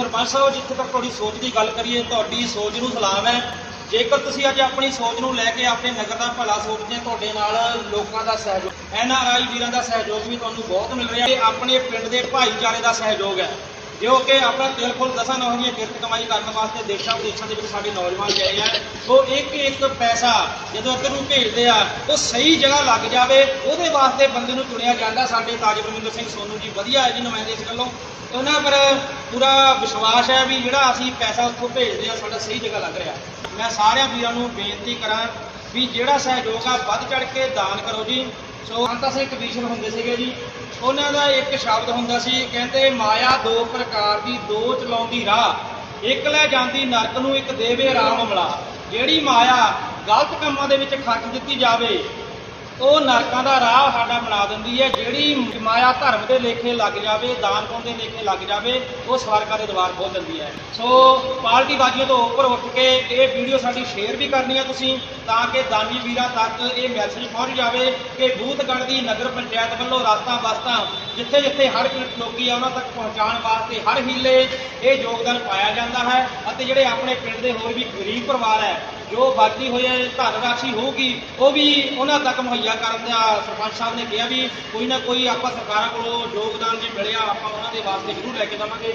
ਸਰਪੰਚ ਸਾਹਿਬ ਜਿੱਥੇ ਤੱਕ ਤੁਹਾਡੀ ਸੋਚ ਦੀ ਗੱਲ ਕਰੀਏ, ਤੁਹਾਡੀ ਸੋਚ ਨੂੰ ਸਲਾਮ ਹੈ। ਜੇਕਰ ਤੁਸੀਂ ਅੱਜ ਆਪਣੀ ਸੋਚ ਨੂੰ ਲੈ ਕੇ ਆਪਣੇ ਨਗਰ ਦਾ ਭਲਾ ਸੋਚਦੇ ਹੋ, ਤੁਹਾਡੇ ਨਾਲ ਲੋਕਾਂ ਦਾ ਸਹਿਯੋਗ, ਐਨ ਆਰ ਆਈ ਵੀਰਾਂ ਦਾ ਸਹਿਯੋਗ ਵੀ ਤੁਹਾਨੂੰ ਬਹੁਤ ਮਿਲ ਰਿਹਾ ਹੈ। ਆਪਣੇ ਪਿੰਡ ਦੇ ਭਾਈਚਾਰੇ ਦਾ ਸਹਿਯੋਗ ਹੈ। ਜੋ ਕਿ ਆਪਣਾ ਤਿਲ ਫੁੱਲ ਦਸਾਂ ਨੌਵੀਆਂ ਕਿਰਤ ਕਮਾਈ ਕਰਨ ਵਾਸਤੇ ਦੇਸ਼ਾਂ ਵਿਦੇਸ਼ਾਂ ਦੇ ਵਿੱਚ ਸਾਡੇ ਨੌਜਵਾਨ ਗਏ ਆ। ਉਹ ਇੱਕ ਇੱਕ ਪੈਸਾ ਜਦੋਂ ਇੱਧਰ ਨੂੰ ਭੇਜਦੇ ਆ, ਉਹ ਸਹੀ ਜਗ੍ਹਾ ਲੱਗ ਜਾਵੇ, ਉਹਦੇ ਵਾਸਤੇ ਬੰਦੇ ਨੂੰ ਚੁਣਿਆ ਜਾਂਦਾ ਸਾਡੇ ਤਾਜ ਬਰਮਿੰਦਰ ਸਿੰਘ ਸੋਨੂ ਜੀ। ਵਧੀਆ ਹੈ ਜੀ ਨੁਮਾਇੰਦੇ ਇਸ ਗੱਲੋਂ। ਉਹਨਾਂ ਪਰ ਪੂਰਾ ਵਿਸ਼ਵਾਸ ਹੈ ਵੀ ਜਿਹੜਾ ਅਸੀਂ ਪੈਸਾ ਉੱਥੋਂ ਭੇਜਦੇ ਆ ਸਾਡਾ ਸਹੀ ਜਗ੍ਹਾ ਲੱਗ ਰਿਹਾ। ਮੈਂ ਸਾਰਿਆਂ ਵੀਰਾਂ ਨੂੰ ਬੇਨਤੀ ਕਰਾਂ ਵੀ ਜਿਹੜਾ ਸਹਿਯੋਗ ਆ, ਵੱਧ ਚੜ ਕੇ ਦਾਨ ਕਰੋ ਜੀ। ਸੋ ਅੰਤਾ ਸਿੰਘ ਕਮਿਸ਼ਨ ਹੁੰਦੇ ਸੀਗੇ ਜੀ। ਉਹਨਾਂ ਦਾ ਇੱਕ ਸ਼ਬਦ ਹੁੰਦਾ ਸੀ, ਕਹਿੰਦੇ, ਮਾਇਆ ਦੋ ਪ੍ਰਕਾਰ ਦੀ, ਦੋ ਚਲਾਉਂਦੀ ਰਾਹ। ਇੱਕ ਲੈ ਜਾਂਦੀ ਨਰਕ ਨੂੰ, ਇੱਕ ਦੇਵੇ ਰਾਮ ਮਲਾ ਜਿਹੜੀ ਮਾਇਆ ਗਲਤ ਕੰਮਾਂ ਦੇ ਵਿੱਚ ਖਰਚ ਦਿੱਤੀ ਜਾਵੇ ਉਹ ਨਰਕਾਂ ਦਾ ਰਾਹ ਸਾਡਾ ਬਣਾ ਦਿੰਦੀ ਹੈ। ਜਿਹੜੀ ਮਾਇਆ ਧਰਮ ਦੇ ਲੇਖੇ ਲੱਗ ਜਾਵੇ, ਦਾਨ ਪੁੰਨ ਦੇ ਲੇਖੇ ਲੱਗ ਜਾਵੇ, ਉਹ ਸਵਰਗਾਂ ਦੇ ਦਵਾਰ ਖੋਲ ਦਿੰਦੀ ਹੈ। ਸੋ ਪਾਰਟੀ ਬਾਜੀਆਂ ਤੋਂ ਉੱਪਰ ਉੱਠ ਕੇ ਇਹ ਵੀਡੀਓ ਸਾਡੀ ਸ਼ੇਅਰ ਵੀ ਕਰਨੀ ਹੈ ਤੁਸੀਂ, ਤਾਂ ਕਿ ਦਾਨੀ ਵੀਰਾਂ ਤੱਕ ਇਹ ਮੈਸੇਜ ਪਹੁੰਚ ਜਾਵੇ ਕਿ ਬੂਥਗੜ੍ਹ ਦੀ ਨਗਰ ਪੰਚਾਇਤ ਵੱਲੋਂ ਰਸਤਾ ਬਸਤਾ ਜਿੱਥੇ ਜਿੱਥੇ ਹਰ ਪੀੜਤ ਲੋਕੀ ਆ, ਉਹਨਾਂ ਤੱਕ ਪਹੁੰਚਾਉਣ ਵਾਸਤੇ ਹਰ ਹੀਲੇ ਇਹ ਯੋਗਦਾਨ ਪਾਇਆ ਜਾਂਦਾ ਹੈ ਅਤੇ ਜਿਹੜੇ ਆਪਣੇ ਪਿੰਡ ਦੇ ਹੋਰ ਵੀ ਗਰੀਬ ਪਰਿਵਾਰ ਹੈ ਜੋ ਬਾਕੀ ਹੋਏ ਧਨ ਰਾਸ਼ੀ ਹੋਊਗੀ, ਉਹ ਵੀ ਉਹਨਾਂ ਤੱਕ ਮੁਹੱਈਆ ਕਰਨ ਦਾ ਸਰਪੰਚ ਸਾਹਿਬ ਨੇ ਕਿਹਾ ਵੀ ਕੋਈ ਨਾ ਕੋਈ ਆਪਾਂ ਸਰਕਾਰਾਂ ਕੋਲੋਂ ਯੋਗਦਾਨ ਜੇ ਮਿਲਿਆ, ਆਪਾਂ ਉਹਨਾਂ ਦੇ ਵਾਸਤੇ ਜ਼ਰੂਰ ਲੈ ਕੇ ਜਾਵਾਂਗੇ।